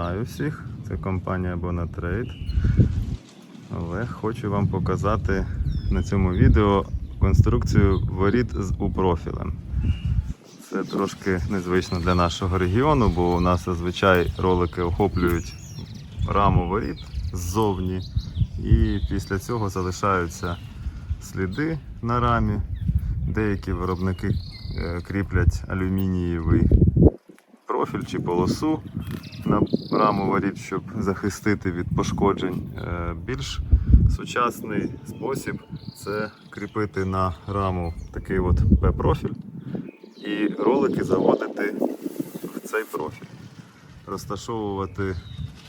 Вітаю всіх! Це компанія Bonatrade. Олег хочу вам показати на цьому відео конструкцію воріт з упрофілем. Це трошки незвично для нашого регіону, бо у нас зазвичай ролики охоплюють раму воріт ззовні, і після цього залишаються сліди на рамі. Деякі виробники е, кріплять алюмінієвий профіль чи полосу на раму воріт, щоб захистити від пошкоджень. Е, Більш сучасний спосіб це кріпити на раму такий от П-профіль і ролики заводити в цей профіль, розташовувати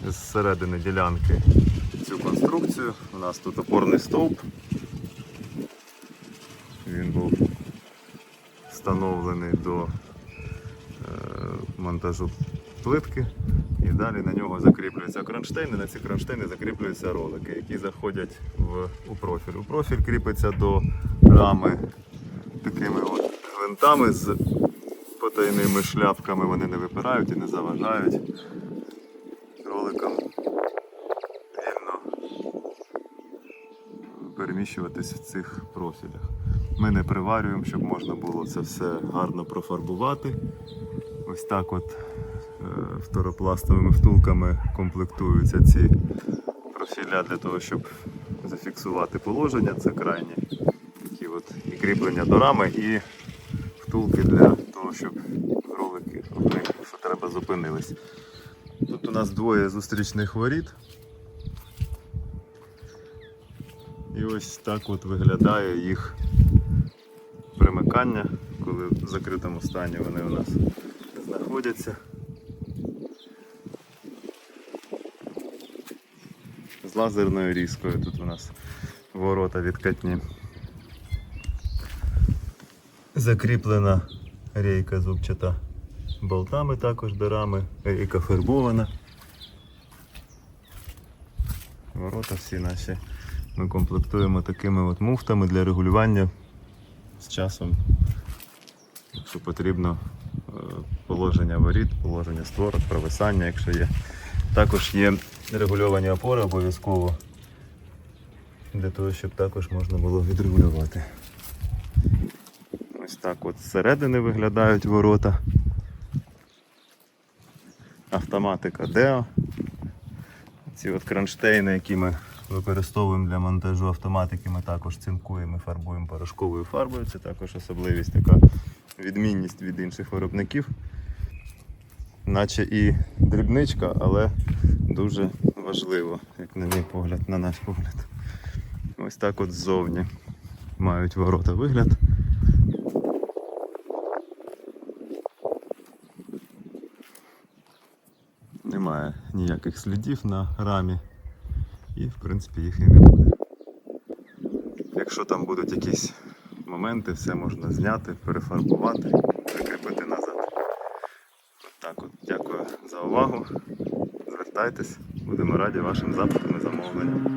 з середини ділянки цю конструкцію. У нас тут опорний стовп. Він був встановлений до е, монтажу плитки. І далі на нього закріплюються кронштейни. На ці кронштейни закріплюються ролики, які заходять в, у профіль. У профіль кріпиться до рами такими от гвинтами з потайними шляпками. Вони не випирають і не заважають роликам вільно переміщуватись в цих профілях. Ми не приварюємо, щоб можна було це все гарно профарбувати. Ось так от фторопластовими втулками комплектуються ці профіля для того, щоб зафіксувати положення. Це крайні такі от і кріплення до рами, і втулки для того, щоб ролики, що треба, зупинились. Тут у нас двоє зустрічних воріт. І ось так от виглядає їх примикання, коли в закритому стані вони у нас знаходяться. З лазерною різкою тут у нас ворота відкатні. Закріплена рейка зубчата болтами також до рами, рейка фарбована. Ворота всі наші ми комплектуємо такими от муфтами для регулювання з часом, якщо потрібно, е, положення воріт, положення створок, провисання, якщо є. Також є регульовані опори обов'язково для того, щоб також можна було відрегулювати. Ось так от зсередини виглядають ворота. Автоматика Deo. Ці от кронштейни, які ми використовуємо для монтажу автоматики, ми також цинкуємо і фарбуємо порошковою фарбою. Це також особливість, така відмінність від інших виробників. Наче і дрібничка, але дуже важливо, як на мій погляд, на наш погляд. Ось так от ззовні мають ворота вигляд. Немає ніяких слідів на рамі і в принципі їх і не буде. Якщо там будуть якісь моменти, все можна зняти, перефарбувати, прикріпити назад. От так от. Дякую за увагу. Звертайтесь, будемо раді вашим запитам і замовленням.